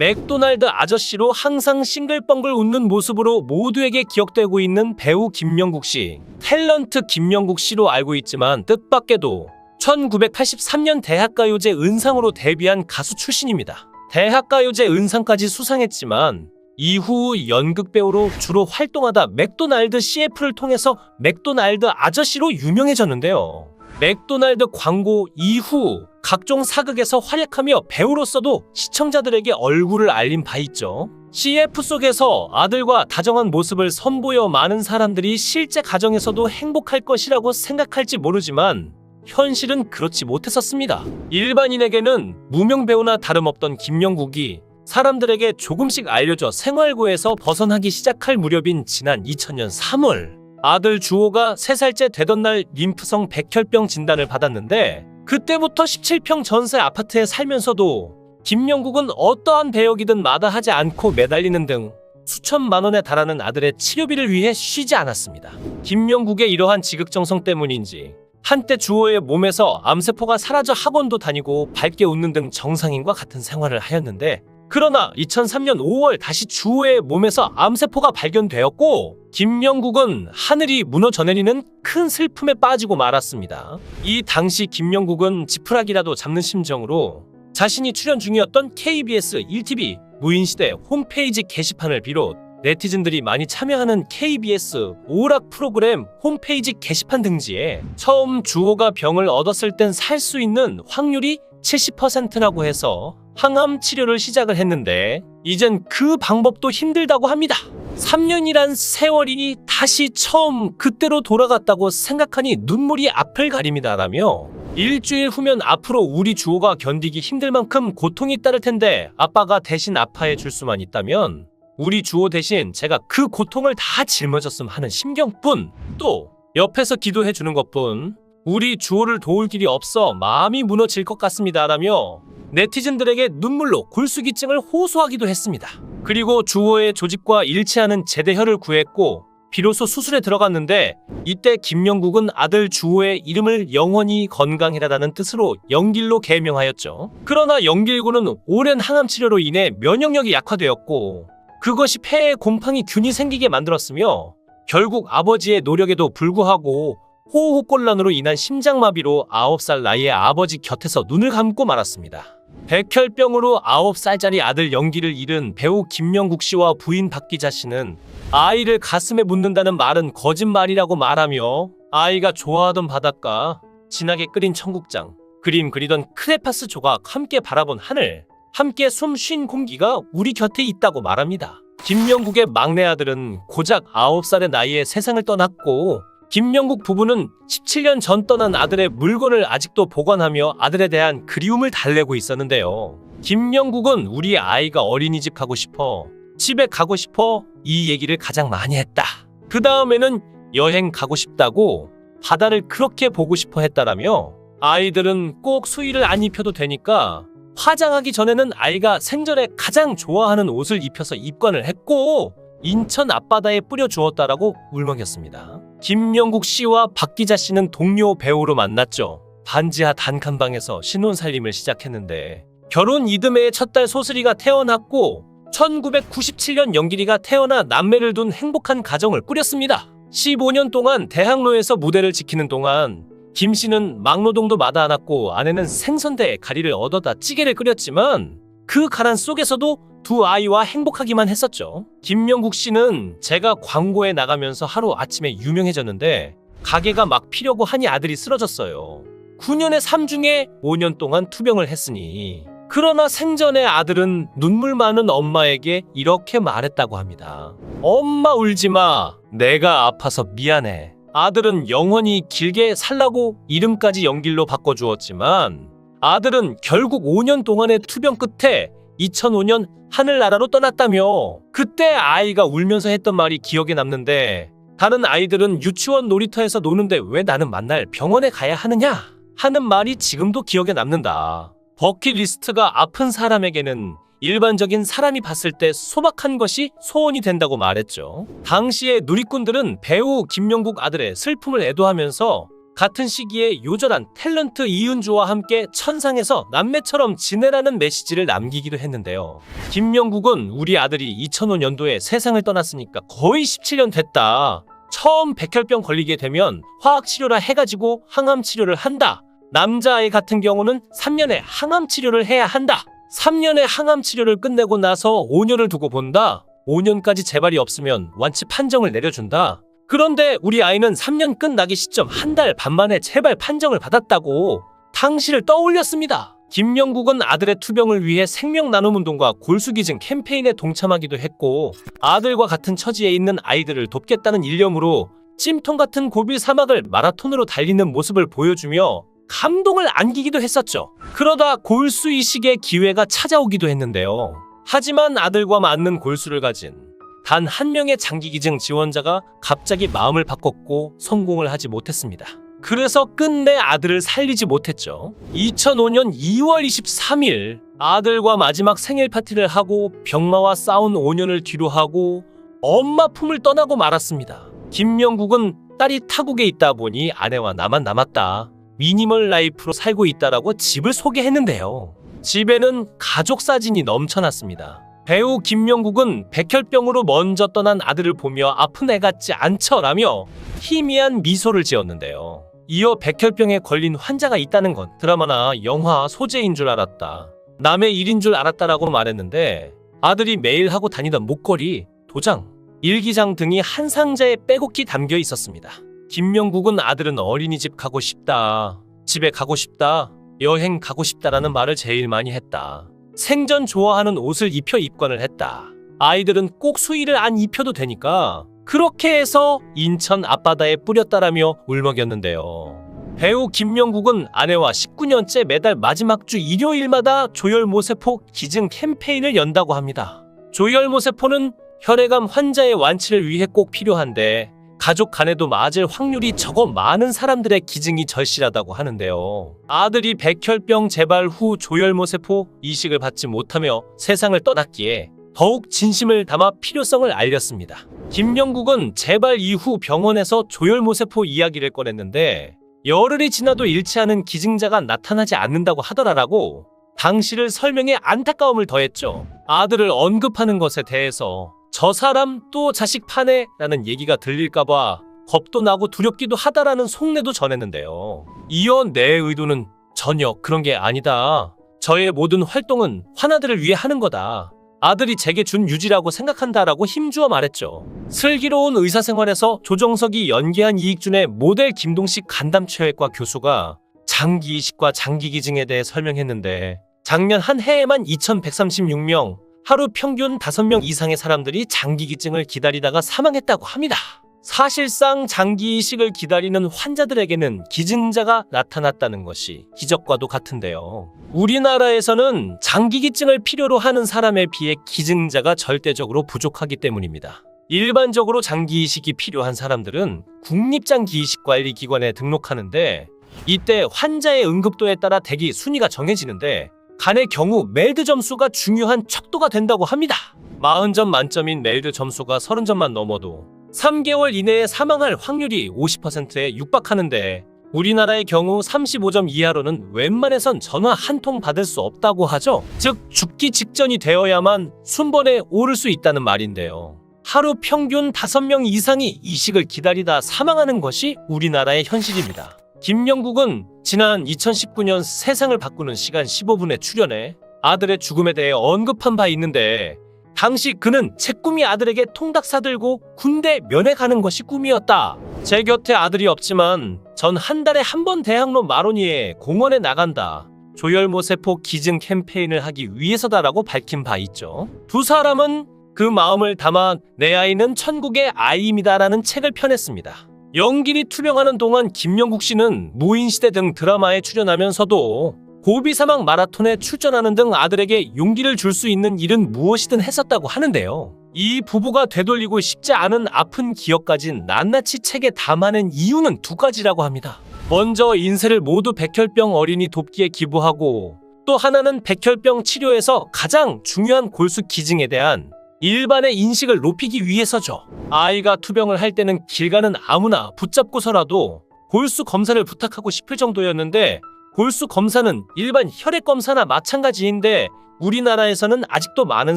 맥도날드 아저씨로 항상 싱글벙글 웃는 모습으로 모두에게 기억되고 있는 배우 김명국 씨. 탤런트 김명국 씨로 알고 있지만 뜻밖에도 1983년 대학가요제 은상으로 데뷔한 가수 출신입니다. 대학가요제 은상까지 수상했지만 이후 연극 배우로 주로 활동하다 맥도날드 CF를 통해서 맥도날드 아저씨로 유명해졌는데요. 맥도날드 광고 이후 각종 사극에서 활약하며 배우로서도 시청자들에게 얼굴을 알린 바 있죠. CF 속에서 아들과 다정한 모습을 선보여 많은 사람들이 실제 가정에서도 행복할 것이라고 생각할지 모르지만 현실은 그렇지 못했었습니다. 일반인에게는 무명 배우나 다름없던 김영국이 사람들에게 조금씩 알려져 생활고에서 벗어나기 시작할 무렵인 지난 2000년 3월 아들 주호가 3살째 되던 날 림프성 백혈병 진단을 받았는데 그때부터 17평 전세 아파트에 살면서도 김영국은 어떠한 배역이든 마다하지 않고 매달리는 등 수천만 원에 달하는 아들의 치료비를 위해 쉬지 않았습니다. 김영국의 이러한 지극정성 때문인지 한때 주호의 몸에서 암세포가 사라져 학원도 다니고 밝게 웃는 등 정상인과 같은 생활을 하였는데 그러나 2003년 5월 다시 주호의 몸에서 암세포가 발견되었고 김영국은 하늘이 무너져 내리는 큰 슬픔에 빠지고 말았습니다. 이 당시 김영국은 지푸라기라도 잡는 심정으로 자신이 출연 중이었던 KBS 1TV 무인시대 홈페이지 게시판을 비롯 네티즌들이 많이 참여하는 KBS 오락 프로그램 홈페이지 게시판 등지에 처음 주호가 병을 얻었을 땐 살 수 있는 확률이 70%라고 해서 항암 치료를 시작을 했는데 이젠 그 방법도 힘들다고 합니다. 3년이란 세월이 다시 처음 그때로 돌아갔다고 생각하니 눈물이 앞을 가립니다라며 일주일 후면 앞으로 우리 주호가 견디기 힘들 만큼 고통이 따를 텐데 아빠가 대신 아파해 줄 수만 있다면 우리 주호 대신 제가 그 고통을 다 짊어졌음 하는 심경뿐 또 옆에서 기도해 주는 것뿐 우리 주호를 도울 길이 없어 마음이 무너질 것 같습니다라며 네티즌들에게 눈물로 골수기증을 호소하기도 했습니다. 그리고 주호의 조직과 일치하는 제대혈을 구했고 비로소 수술에 들어갔는데 이때 김영국은 아들 주호의 이름을 영원히 건강해라라는 뜻으로 영길로 개명하였죠. 그러나 영길고는 오랜 항암 치료로 인해 면역력이 약화되었고 그것이 폐에 곰팡이 균이 생기게 만들었으며 결국 아버지의 노력에도 불구하고 호흡곤란으로 인한 심장마비로 9살 나이에 아버지 곁에서 눈을 감고 말았습니다. 백혈병으로 9살짜리 아들 연기를 잃은 배우 김명국 씨와 부인 박 기자 씨는 아이를 가슴에 묻는다는 말은 거짓말이라고 말하며 아이가 좋아하던 바닷가, 진하게 끓인 청국장, 그림 그리던 크레파스 조각 함께 바라본 하늘, 함께 숨 쉰 공기가 우리 곁에 있다고 말합니다. 김명국의 막내 아들은 고작 9살의 나이에 세상을 떠났고 김명국 부부는 17년 전 떠난 아들의 물건을 아직도 보관하며 아들에 대한 그리움을 달래고 있었는데요. 김명국은 우리 아이가 어린이집 가고 싶어, 집에 가고 싶어 이 얘기를 가장 많이 했다. 그 다음에는 여행 가고 싶다고 바다를 그렇게 보고 싶어 했다라며 아이들은 꼭 수의를 안 입혀도 되니까 화장하기 전에는 아이가 생전에 가장 좋아하는 옷을 입혀서 입관을 했고 인천 앞바다에 뿌려 주었다라고 울먹였습니다. 김영국 씨와 박 기자 씨는 동료 배우로 만났죠. 반지하 단칸방에서 신혼살림을 시작했는데 결혼 이듬해에 첫 딸 소슬이가 태어났고 1997년 영길이가 태어나 남매를 둔 행복한 가정을 꾸렸습니다. 15년 동안 대학로에서 무대를 지키는 동안 김 씨는 막노동도 마다 않았고 아내는 생선대에 가리를 얻어다 찌개를 끓였지만 그 가난 속에서도 두 아이와 행복하기만 했었죠. 김명국 씨는 제가 광고에 나가면서 하루 아침에 유명해졌는데 가게가 막 피려고 하니 아들이 쓰러졌어요. 9년의 삶 중에 5년 동안 투병을 했으니 그러나 생전에 아들은 눈물 많은 엄마에게 이렇게 말했다고 합니다. 엄마 울지 마. 내가 아파서 미안해. 아들은 영원히 길게 살라고 이름까지 연길로 바꿔주었지만 아들은 결국 5년 동안의 투병 끝에 2005년 하늘나라로 떠났다며 그때 아이가 울면서 했던 말이 기억에 남는데 다른 아이들은 유치원 놀이터에서 노는데 왜 나는 만날 병원에 가야 하느냐 하는 말이 지금도 기억에 남는다. 버킷리스트가 아픈 사람에게는 일반적인 사람이 봤을 때 소박한 것이 소원이 된다고 말했죠. 당시의 누리꾼들은 배우 김영국 아들의 슬픔을 애도하면서 같은 시기에 요절한 탤런트 이은주와 함께 천상에서 남매처럼 지내라는 메시지를 남기기도 했는데요. 김명국은 우리 아들이 2005년도에 세상을 떠났으니까 거의 17년 됐다. 처음 백혈병 걸리게 되면 화학치료라 해가지고 항암치료를 한다. 남자아이 같은 경우는 3년에 항암치료를 해야 한다. 3년의 항암치료를 끝내고 나서 5년을 두고 본다. 5년까지 재발이 없으면 완치 판정을 내려준다. 그런데 우리 아이는 3년 끝나기 시점 한 달 반 만에 재발 판정을 받았다고 당시를 떠올렸습니다. 김영국은 아들의 투병을 위해 생명 나눔 운동과 골수기증 캠페인에 동참하기도 했고 아들과 같은 처지에 있는 아이들을 돕겠다는 일념으로 찜통 같은 고비 사막을 마라톤으로 달리는 모습을 보여주며 감동을 안기기도 했었죠. 그러다 골수 이식의 기회가 찾아오기도 했는데요. 하지만 아들과 맞는 골수를 가진 단 한 명의 장기기증 지원자가 갑자기 마음을 바꿨고 성공을 하지 못했습니다. 그래서 끝내 아들을 살리지 못했죠. 2005년 2월 23일 아들과 마지막 생일 파티를 하고 병마와 싸운 5년을 뒤로 하고 엄마 품을 떠나고 말았습니다. 김명국은 딸이 타국에 있다 보니 아내와 나만 남았다. 미니멀 라이프로 살고 있다라고 집을 소개했는데요. 집에는 가족 사진이 넘쳐났습니다. 배우 김명국은 백혈병으로 먼저 떠난 아들을 보며 아픈 애 같지 않죠라며 희미한 미소를 지었는데요. 이어 백혈병에 걸린 환자가 있다는 건 드라마나 영화 소재인 줄 알았다. 남의 일인 줄 알았다라고 말했는데 아들이 매일 하고 다니던 목걸이, 도장, 일기장 등이 한 상자에 빼곡히 담겨 있었습니다. 김명국은 아들은 어린이집 가고 싶다. 집에 가고 싶다. 여행 가고 싶다라는 말을 제일 많이 했다. 생전 좋아하는 옷을 입혀 입관을 했다. 아이들은 꼭 수의를 안 입혀도 되니까 그렇게 해서 인천 앞바다에 뿌렸다라며 울먹였는데요. 배우 김명국은 아내와 19년째 매달 마지막 주 일요일마다 조혈모세포 기증 캠페인을 연다고 합니다. 조혈모세포는 혈액암 환자의 완치를 위해 꼭 필요한데 가족 간에도 맞을 확률이 적어 많은 사람들의 기증이 절실하다고 하는데요. 아들이 백혈병 재발 후 조혈모세포 이식을 받지 못하며 세상을 떠났기에 더욱 진심을 담아 필요성을 알렸습니다. 김영국은 재발 이후 병원에서 조혈모세포 이야기를 꺼냈는데 열흘이 지나도 잃지 않은 기증자가 나타나지 않는다고 하더라라고 당시를 설명해 안타까움을 더했죠. 아들을 언급하는 것에 대해서 저 사람 또 자식 파네 라는 얘기가 들릴까봐 겁도 나고 두렵기도 하다라는 속내도 전했는데요. 이어 내 의도는 전혀 그런 게 아니다. 저의 모든 활동은 환아들을 위해 하는 거다. 아들이 제게 준 유지라고 생각한다라고 힘주어 말했죠. 슬기로운 의사생활에서 조정석이 연기한 이익준의 모델 김동식 간담체외과 교수가 장기 이식과 장기 기증에 대해 설명했는데 작년 한 해에만 2136명, 하루 평균 5명 이상의 사람들이 장기 기증을 기다리다가 사망했다고 합니다. 사실상 장기 이식을 기다리는 환자들에게는 기증자가 나타났다는 것이 기적과도 같은데요. 우리나라에서는 장기 기증을 필요로 하는 사람에 비해 기증자가 절대적으로 부족하기 때문입니다. 일반적으로 장기 이식이 필요한 사람들은 국립장기이식관리기관에 등록하는데 이때 환자의 응급도에 따라 대기 순위가 정해지는데 간의 경우 멜드 점수가 중요한 척도가 된다고 합니다. 40점 만점인 멜드 점수가 30점만 넘어도 3개월 이내에 사망할 확률이 50%에 육박하는데 우리나라의 경우 35점 이하로는 웬만해선 전화 한 통 받을 수 없다고 하죠. 즉 죽기 직전이 되어야만 순번에 오를 수 있다는 말인데요. 하루 평균 5명 이상이 이식을 기다리다 사망하는 것이 우리나라의 현실입니다. 김영국은 지난 2019년 세상을 바꾸는 시간 15분에 출연해 아들의 죽음에 대해 언급한 바 있는데 당시 그는 제 꿈이 아들에게 통닭 사들고 군대 면회 가는 것이 꿈이었다. 제 곁에 아들이 없지만 전 한 달에 한 번 대학로 마로니에 공원에 나간다. 조혈모세포 기증 캠페인을 하기 위해서다라고 밝힌 바 있죠. 두 사람은 그 마음을 담아 내 아이는 천국의 아이입니다라는 책을 펴냈습니다. 연길이 투병하는 동안 김영국 씨는 무인시대 등 드라마에 출연하면서도 고비 사막 마라톤에 출전하는 등 아들에게 용기를 줄 수 있는 일은 무엇이든 했었다고 하는데요. 이 부부가 되돌리고 싶지 않은 아픈 기억까지 낱낱이 책에 담아낸 이유는 두 가지라고 합니다. 먼저 인쇄를 모두 백혈병 어린이 돕기에 기부하고 또 하나는 백혈병 치료에서 가장 중요한 골수 기증에 대한 일반의 인식을 높이기 위해서죠. 아이가 투병을 할 때는 길 가는 아무나 붙잡고서라도 골수 검사를 부탁하고 싶을 정도였는데 골수 검사는 일반 혈액 검사나 마찬가지인데 우리나라에서는 아직도 많은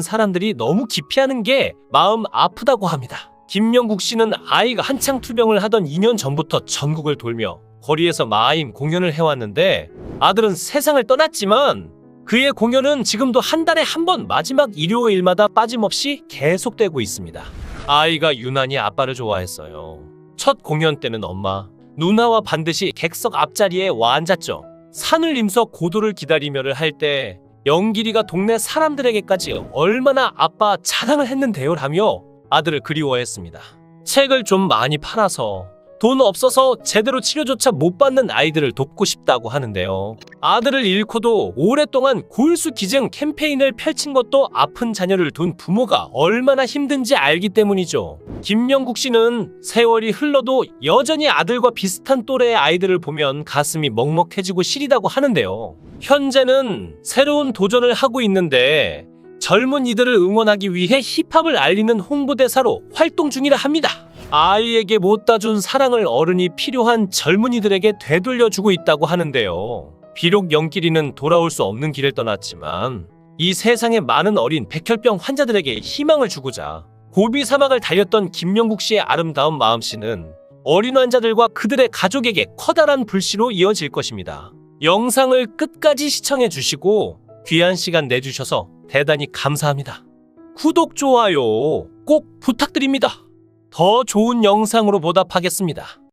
사람들이 너무 기피하는 게 마음 아프다고 합니다. 김명국 씨는 아이가 한창 투병을 하던 2년 전부터 전국을 돌며 거리에서 마임 공연을 해왔는데 아들은 세상을 떠났지만 그의 공연은 지금도 한 달에 한 번 마지막 일요일마다 빠짐없이 계속되고 있습니다. 아이가 유난히 아빠를 좋아했어요. 첫 공연 때는 엄마, 누나와 반드시 객석 앞자리에 와 앉았죠. 산을 임서 고도를 기다리며를 할 때 영길이가 동네 사람들에게까지 얼마나 아빠 자랑을 했는데요 라며 아들을 그리워했습니다. 책을 좀 많이 팔아서 돈 없어서 제대로 치료조차 못 받는 아이들을 돕고 싶다고 하는데요. 아들을 잃고도 오랫동안 골수 기증 캠페인을 펼친 것도 아픈 자녀를 둔 부모가 얼마나 힘든지 알기 때문이죠. 김영국 씨는 세월이 흘러도 여전히 아들과 비슷한 또래의 아이들을 보면 가슴이 먹먹해지고 시리다고 하는데요. 현재는 새로운 도전을 하고 있는데 젊은 이들을 응원하기 위해 힙합을 알리는 홍보대사로 활동 중이라 합니다. 아이에게 못다 준 사랑을 어른이 필요한 젊은이들에게 되돌려주고 있다고 하는데요. 비록 영길이는 돌아올 수 없는 길을 떠났지만 이 세상의 많은 어린 백혈병 환자들에게 희망을 주고자 고비 사막을 달렸던 김영국 씨의 아름다운 마음씨는 어린 환자들과 그들의 가족에게 커다란 불씨로 이어질 것입니다. 영상을 끝까지 시청해 주시고 귀한 시간 내주셔서 대단히 감사합니다. 구독, 좋아요 꼭 부탁드립니다. 더 좋은 영상으로 보답하겠습니다.